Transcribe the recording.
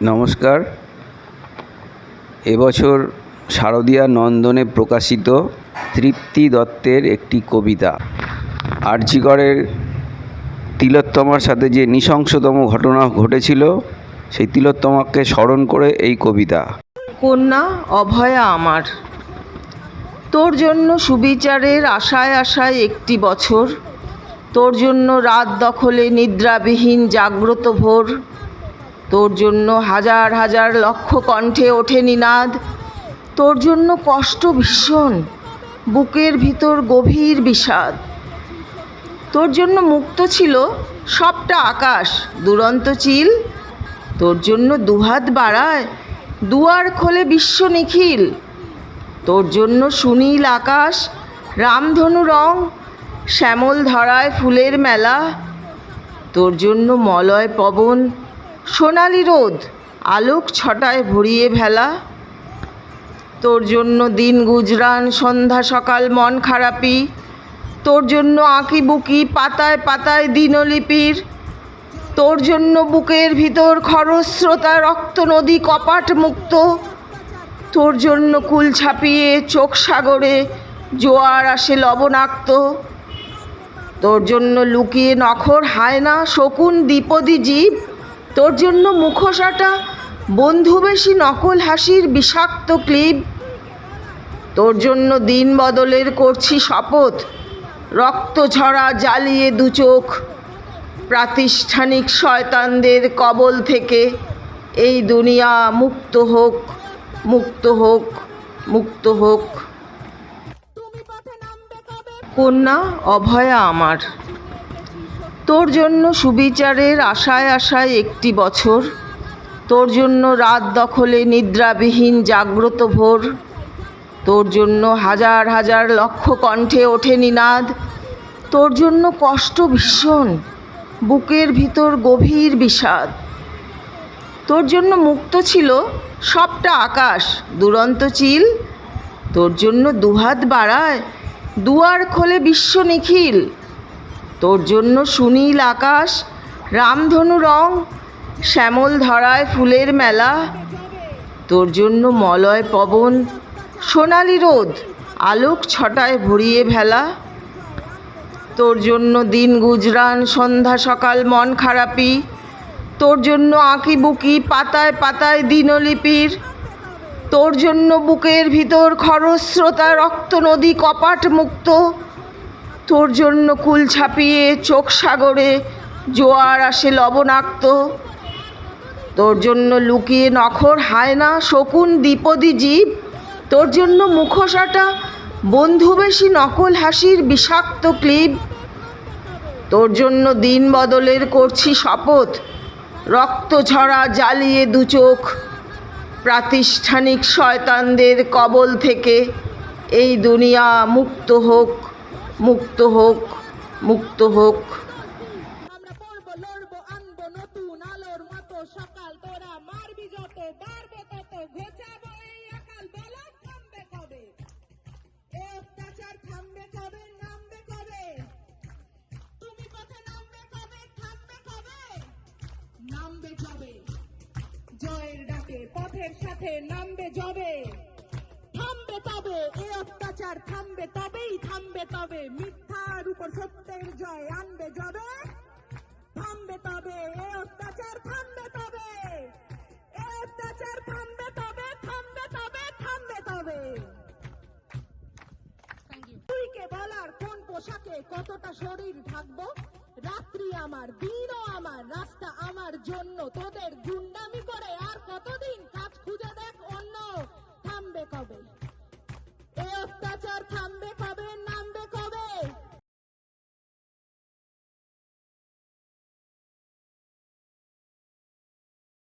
নমস্কার। এবছর শারদীয়া নন্দনে প্রকাশিত তৃপ্তি দত্তের একটি কবিতা। আরজিকরের তিলোত্তমার সাথে যে নৃশংসতম ঘটনা ঘটেছিল, সেই তিলোত্তমাকে স্মরণ করে এই কবিতা। কন্যা, অভয়া আমার, তোর জন্য সুবিচারের আশায় আশায় একটি বছর, তোর জন্য রাত দখলে নিদ্রাবিহীন জাগ্রত ভোর তোর জন্য হাজার হাজার লক্ষ কণ্ঠে ওঠে নিনাদ। তোর জন্য কষ্ট ভীষণ, বুকের ভিতর গভীর বিষাদ। তোর জন্য মুক্ত ছিল সবটা আকাশ, দুরন্ত চিল। তোর জন্য দুহাত বাড়ায়, দুয়ার খোলে বিশ্ব নিখিল। তোর জন্য সুনীল আকাশ, রামধনু রং, শ্যামল ধরায় ফুলের মেলা। তোর জন্য মলয় পবন সোনালি রোদ, আলোক ছটায় ভরিয়ে ভেলা। তোর জন্য দিন গুজরান, সন্ধ্যা সকাল মন খারাপি। তোর জন্য আঁকি বুকি, পাতায় পাতায় দিনলিপির। তোর জন্য বুকের ভিতর খরস্রোতা, রক্ত নদী কপাট মুক্ত। তোর জন্য কুল ছাপিয়ে চোখ সাগরে জোয়ার আসে লবণাক্ত। তোর জন্য লুকিয়ে নখর হায় না শকুন, দ্বিপদী জীব। তোর জন্য মুখোশাটা বন্ধুবেশী নকল হাসির বিষাক্ত ক্লিপ। তোর জন্য দিন বদলের করছি শপথ রক্ত ঝরা জ্বালিয়ে দু চোখ। প্রাতিষ্ঠানিক শয়তানদের কবল থেকে এই দুনিয়া মুক্ত হোক মুক্ত হোক মুক্ত হোক। কন্যা অভয়া আমার। তোর জন্য সুবিচারের আশায় আশায় একটি বছর। তোর জন্য রাত দখলে নিদ্রাবিহীন জাগ্রত ভোর। তোর জন্য হাজার হাজার লক্ষ কণ্ঠে ওঠে নিনাদ। তোর জন্য কষ্ট ভীষণ, বুকের ভিতর গভীর বিষাদ। তোর জন্য মুক্ত ছিল সবটা আকাশ, দুরন্ত চিল। তোর জন্য দুহাত বাড়ায়, দুয়ার খোলে বিশ্ব নিখিল। তোর জন্য সুনীল আকাশ, রামধনু রং, শ্যামল ধরায় ফুলের মেলা, তোর জন্য মলয় পবন, সোনালি রোদ, আলোক ছটায় ভরিয়ে ভেলা, তোর জন্য দিন গুজরান, সন্ধ্যা সকাল মন খারাপি, তোর জন্য আঁকি বুকি, পাতায় পাতায় দিনলিপির, তোর জন্য বুকের ভিতর খরস্রোতা, রক্ত নদী কপাট মুক্ত তোর জন্য কুল ছাপিয়ে চোখ সাগরে জোয়ার আসে লবণাক্ত। তোর জন্য লুকিয়ে নখর হায় না শকুন দ্বিপদী জীব। তোর জন্য মুখোশাটা বন্ধুবেশী নকল হাসির বিষাক্ত ক্লিব। তোর জন্য দিন বদলের করছি শপথ, রক্ত ঝরা জ্বালিয়ে দু চোখ। প্রাতিষ্ঠানিক শয়তানদের কবল থেকে এই দুনিয়া মুক্ত হোক। মুক্ত হোক মুক্ত হোক। নামবে জয়ের ডাকে পথের সাথে নামবে থামবে তবে, এ অত্যাচার থামবে তবেই, থামবে তবে। মিথ্যার উপর সত্যের জয় আনবে যবে, থামবে তবে। এ অত্যাচার থামবে তবে, এ অত্যাচার থামবে তবে থামবে তবে থামবে তবে। তুইকে বলার কোন পোশাকে কতটা শরীর ঢাকবো রাত্রি আমার, দিনও আমার, রাস্তা আমার জন্য তোদের গুণ